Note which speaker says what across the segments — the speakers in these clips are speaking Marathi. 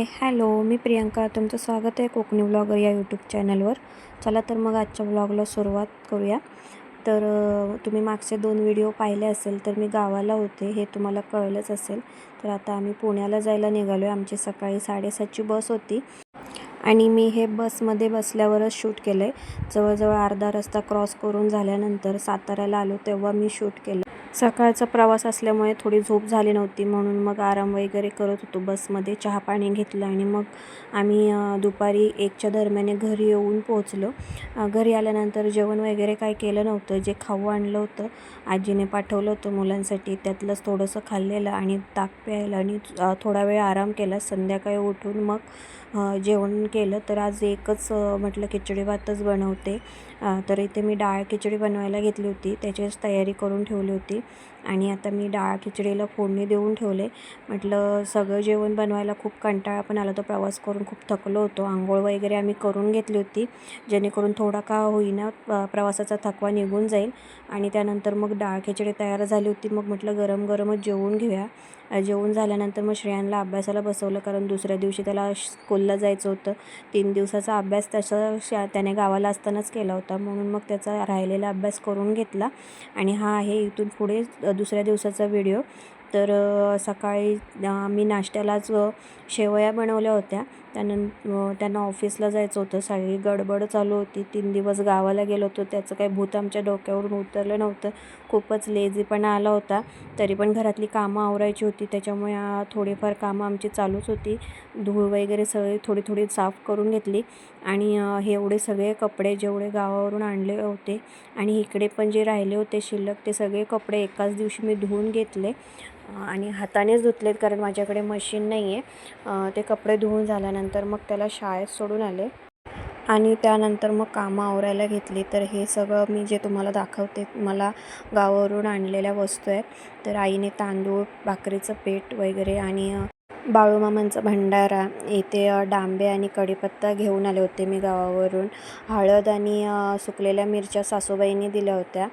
Speaker 1: हाय हॅलो मी प्रियंका. तुमचं स्वागत आहे कोकणी ब्लॉगर या यूट्यूब चॅनलवर. चला तर मग आजच्या ब्लॉगला सुरुवात करूया. तर तुम्ही मागचे दोन व्हिडिओ पाहिले असेल तर मी गावाला होते हे तुम्हाला कळलंच असेल. तर आता आम्ही पुण्याला जायला निघालो आहे आमची सकाळी साडेसातची बस होती आणि मी हे बसमध्ये बसल्यावरच शूट केलं आहे जवळजवळ अर्धा रस्ता क्रॉस करून झाल्यानंतर साताऱ्याला आलो तेव्हा मी शूट केलं. सकाळचा प्रवास असल्यामुळे थोडी झोप झाली नव्हती म्हणून मग आराम वगैरे करत होतो. बसमध्ये चहा पाणी घेतलं आणि मग आम्ही दुपारी एकच्या दरम्याने घरी येऊन पोहोचलो. घरी आल्यानंतर जेवण वगैरे काय केलं नव्हतं. जे खाऊ आणलं होतं आजीने पाठवलं होतं मुलांसाठी. त्यातलंच थोडंसं खाल्लेलं आणि ताक प्यायला आणि थोडा वेळ आराम केला. संध्याकाळी उठून मग जेवण केलं. तर आज एकच म्हटलं खिचडी भातच बनवते. तर इथे मी डाळ खिचडी बनवायला घेतली होती. त्याचीच तयारी करून ठेवली होती. आणि आता मी डाळ खिचडीला फोडणी देऊन ठेवले. म्हटलं सगळं जेवण बनवायला खूप कंटाळा पण आला. तो प्रवास करून खूप थकलो होतो. आंघोळ वगैरे आम्ही करून घेतली होती. जेणेकरून थोडा का होईना प्रवासाचा थकवा निघून जाईल. आणि त्यानंतर मग डाळ खिचडी तयार झाली होती. मग म्हटलं गरम गरमच जेवून घेऊया. जेवण जेवून झाल्यानंतर मग श्रेयांला अभ्यासाला बसवलं. कारण दुसऱ्या दिवशी त्याला स्कूलला जायचं होतं. तीन दिवसाचा अभ्यास तसं शा त्याने गावाला असतानाच केला होता. म्हणून मग त्याचा राहिलेला अभ्यास करून घेतला. आणि हा आहे इथून पुढे दुसऱ्या दिवसाचा व्हिडिओ. तर सकाळी मी नाश्त्यालाच शेवया बनवल्या होत्या. त्यानं त्यांना ऑफिसला जायचं होतं. सगळी गडबड चालू होती. तीन दिवस गावाला गेलो होतो. त्याचं काही भूत आमच्या डोक्यावरून उतरलं नव्हतं. खूपच लेझीपणा आला होता. तरी पण घरातली कामं आवरायची होती. त्याच्यामुळे थोडीफार कामं आमची चालूच होती. धूळ वगैरे सगळी थोडी थोडी साफ करून घेतली. आणि हे एवढे सगळे कपडे जेवढे गावावरून आणले होते आणि इकडे पण जे राहिले होते शिल्लक ते सगळे कपडे एकाच दिवशी मी धुवून घेतले. आणि हातानेच धुतलेत कारण माझ्याकडे मशीन नाही आहे ते कपडे धुवून झाल्यानंतर मग त्याला शाळेत सोडून आले. आणि त्यानंतर मग कामं आवरायला घेतली. तर हे सगळं मी जे तुम्हाला दाखवते मला गावावरून आणलेल्या वस्तू आहेत. तर आईने तांदूळ भाकरीचं पीठ वगैरे आणि बाळूमामांचा भंडारा. इथे डांबे आणि कढीपत्ता घेऊन आले होते मी गावावरून. हळद आणि सुकलेल्या मिरच्या सासूबाईंनी दिल्या होत्या.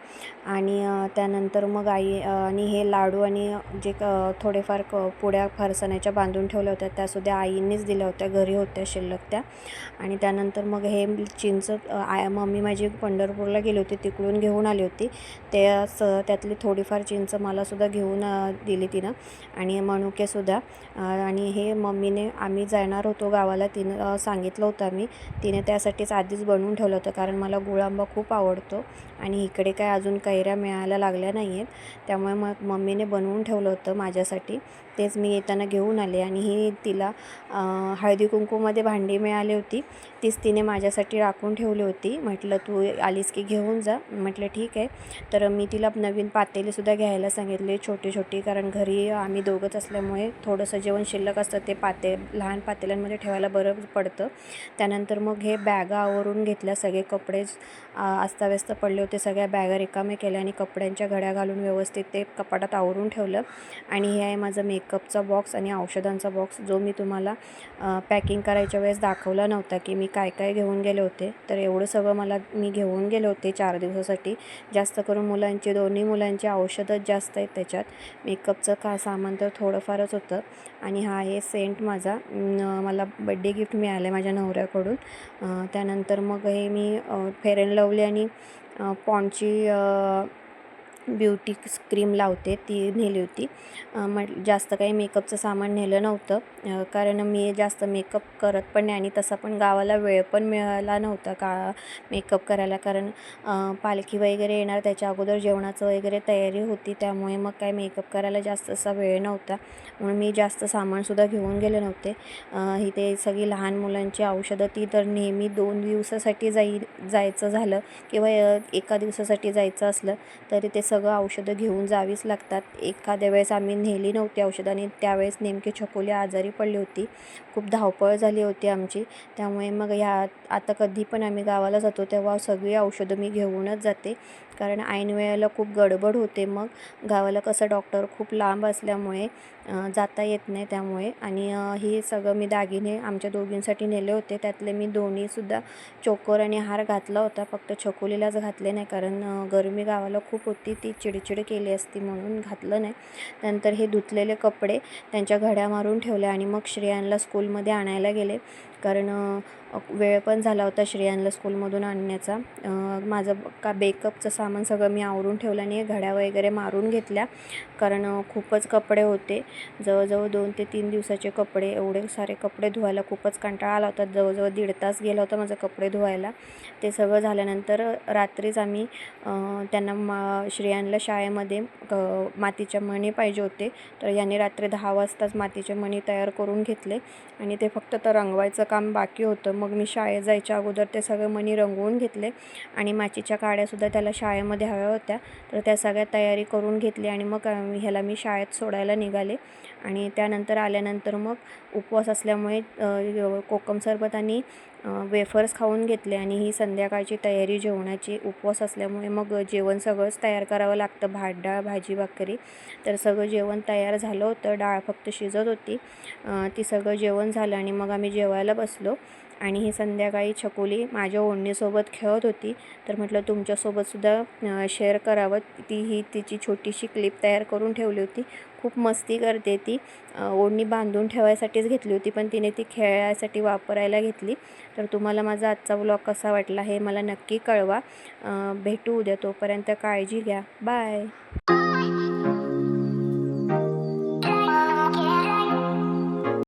Speaker 1: आणि त्यानंतर मग आई आणि हे लाडू आणि जे क थोडेफार क पुड्या फरसाण्याच्या बांधून ठेवल्या होत्या त्यासुद्धा आईंनीच दिल्या होत्या. घरी होत्या शिल्लक त्या. आणि त्यानंतर मग हे चिंच आय मम्मी माझी पंढरपूरला गेली होती तिकडून घेऊन आली होती. ते स त्यातली थोडीफार चिंच मलासुद्धा घेऊन दिली तिनं. आणि मनुकेसुद्धा आणि हे मम्मीने आम्ही जाणार होतो गावाला तिनं सांगितलं होतं आम्ही. तिने त्यासाठीच आधीच बनवून ठेवलं होतं कारण मला गुळ आंबा खूप आवडतो आणि इकडे काय अजून कैऱ्या मिळायला लागल्या नाही आहेत त्यामुळे मग मम्मीने बनवून ठेवलं होतं माझ्यासाठी. तेच मी येताना घेऊन आले आणि ही तिला हळदी कुंकूमध्ये भांडी मिळाली होती. तीच तिने माझ्यासाठी राखून ठेवली होती. म्हटलं तू आलीस की घेऊन जा. म्हटलं ठीक आहे. तर मी तिला नवीन पातेलीसुद्धा घ्यायला सांगितले छोटी छोटी कारण घरी आम्ही दोघंच असल्यामुळे थोडंसं जेवण शिल्लक असतं ते पाते लहान पातेल्यांमध्ये ठेवायला बरं पडतं. त्यानंतर मग हे बॅगा आवरून घेतल्या सगळे कपडे अस्ताव्यस्त पडले होते सगळ्या बॅगा रिकामे केल्या आणि कपड्यांच्या घड्या घालून व्यवस्थित ते कपाटात आवरून ठेवलं. आणि हे आहे माझं मेकअपचा बॉक्स आणि औषधांचा बॉक्स जो मी तुम्हाला पॅकिंग करायच्या वेळेस दाखवला नव्हता की मी काय काय घेऊन गेले होते. तर एवढं सगळं मला मी घेऊन गेले होते चार दिवसासाठी. जास्त करून मुलांची दोन्ही मुलांची औषधंच जास्त आहेत त्याच्यात. मेकअपचं का सामान तर थोडंफारच होतं. आणि हा आहे सेंट माझा. मला बड्डे गिफ्ट मिळालं आहे माझ्या नवऱ्याकडून. त्यानंतर मग हे मी फेअर अँड लवली आणि पॉन्डची ब्युटी क्रीम लावते ती नेली होती. अ, म्हट जास्त काही मेकअपचं सामान नेलं नव्हतं. कारण मी जास्त मेकअप करत पण नाही आणि तसा पण गावाला वेळ पण मिळाला नव्हता का मेकअप करायला. कारण पालखी वगैरे येणार त्याच्या अगोदर जेवणाचं वगैरे तयारी होती त्यामुळे मग काय मेकअप करायला जास्त असा वेळ नव्हता. म्हणून मी जास्त सामानसुद्धा घेऊन गेले नव्हते. अ, इथे सगळी लहान मुलांची औषधं ती तर नेहमी दोन दिवसासाठी जाई जायचं झालं किंवा एका दिवसासाठी जायचं असलं तरी ते सगळं औषधं घेऊन जावीच लागतात. एखाद्या वेळेस आम्ही नेली नव्हती औषधं आणि त्यावेळेस नेमकी छकुली आजारी पडली होती. खूप धावपळ झाली होती आमची. त्यामुळे मग ह्या आता कधी पण आम्ही गावाला जातो तेव्हा सगळी औषधं मी घेऊनच जाते. कारण ऐन वेळेला खूप गडबड होते मग. गावाला कसं डॉक्टर खूप लांब असल्यामुळे जाता येत नाही त्यामुळे. आणि हे सगळं मी दागिने आमच्या दोघींसाठी नेले होते. त्यातले मी दोन्हीसुद्धा चोकर आणि हार घातला होता. फक्त छकुलीलाच घातले नाही कारण गरमी गावाला खूप होती. ती चिडचिड केली असती म्हणून घातलं नाही. नंतर हे धुतलेले कपडे त्यांच्या घड्या मारून ठेवल्या आणि मग श्रेयांला स्कूलमध्ये आणायला गेले. कारण वेळ पण झाला होता श्रेयांला स्कूलमधून आणण्याचा. माझं का बेकअपचं सामान सगळं मी आवरून ठेवलं आणि घड्या वगैरे मारून घेतल्या. कारण खूपच कपडे होते. जवळजवळ दोन ते तीन दिवसाचे कपडे एवढे सारे कपडे धुवायला खूपच कंटाळा आला होता. जवळजवळ दीड तास गेला होता माझं कपडे धुवायला. ते सगळं झाल्यानंतर रात्रीच आम्ही त्यांना मा श्रेयांला शाळेमध्ये क मातीच्या मणी पाहिजे होते. तर याने रात्री दहा वाजताच मातीचे मणी तयार करून घेतले. आणि ते फक्त तर रंगवायचं काम बाकी होतं. मग मी शाळेत जायच्या अगोदर ते सगळे मणी रंगवून घेतले आणि माचीच्या काड्यासुद्धा त्याला शाळेमध्ये हव्या होत्या. तर त्या सगळ्या तयारी करून घेतली आणि मग ह्याला मी शाळेत सोडायला निघाले. आणि त्यानंतर आल्यानंतर मग उपवास असल्यामुळे कोकम सरबत आणि वेफर्स खाऊन घेतले आणि ही संध्याकाळची तयारी जेवणाची उपवास असल्यामुळे मग जेवण सगळंच तयार करावं लागतं. भात डाळ भाजी भाकरी. तर सगळं जेवण तयार झालं होतं. डाळ फक्त शिजत होती. ती सगळं जेवण झालं आणि मग आम्ही जेवायला बसलो. आणि ही संध्याकाळी छकुली माझ्या ओढणीसोबत खेळत होती. तर म्हटलं तुमच्यासोबतसुद्धा शेअर करावं. ती ही तिची छोटीशी क्लिप तयार करून ठेवली होती. खूप मस्ती करते ती. ओढणी बांधून ठेवायसाठीच घेतली होती पण तिने ती खेळायसाठी वापरायला घेतली. तर तुम्हाला माझा आजचा व्लॉग कसा वाटला हे मला नक्की कळवा. भेटू उद्या तोपर्यंत काळजी घ्या. बाय